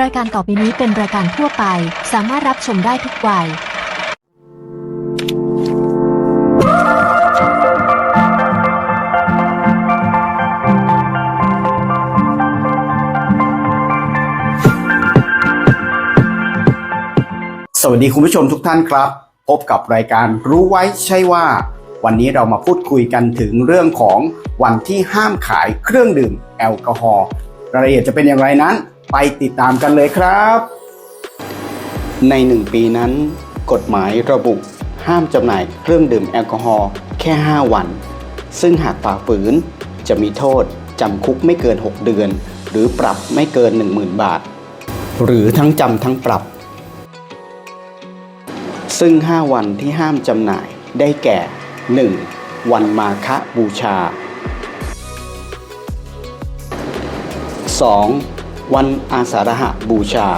รายการต่อไปนี้เป็นรายการทั่วไป สามารถรับชมได้ทุกวัย สวัสดีคุณผู้ชมทุกท่านครับ พบกับรายการรู้ไว้ใช่ว่า วันนี้เรามาพูดคุยกันถึงเรื่องของวันที่ห้ามขายเครื่องดื่มแอลกอฮอล์รายละเอียดจะเป็นอย่างไรนั้น ไปติดตามกันเลยครับ ในหนึ่งปีนั้น กฎหมายระบุห้ามจำหน่ายเครื่องดื่มแอลกอฮอล์แค่ 5 วัน ซึ่งหากฝ่าฝืนจะมีโทษจำคุกไม่เกิน 6 เดือน หรือปรับไม่เกิน 10,000 บาท หรือทั้งจำทั้งปรับ ซึ่ง 5 วันที่ห้ามจำหน่ายได้แก่ 1. วันมาฆบูชา 2. วันอาสาฬหบูชา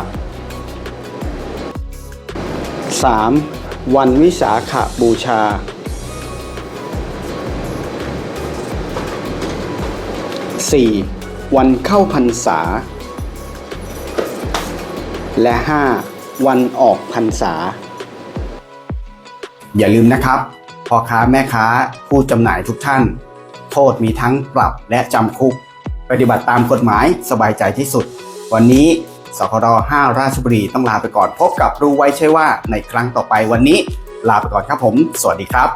3. วันวิสาขบูชา 4. วันเข้าพรรษา และ 5. วันออกพรรษา อย่าลืมนะครับพ่อค้าแม่ค้าผู้จำหน่ายทุกท่าน โทษมีทั้งปรับและจำคุก ปฏิบัติตามกฎหมายสบายใจที่สุด วันนี้สคด5ราชบุรีต้องลาไปก่อนพบกับรู้ไว้ใช่ว่าในครั้งต่อไปวันนี้ ลาไปก่อนครับผม สวัสดีครับ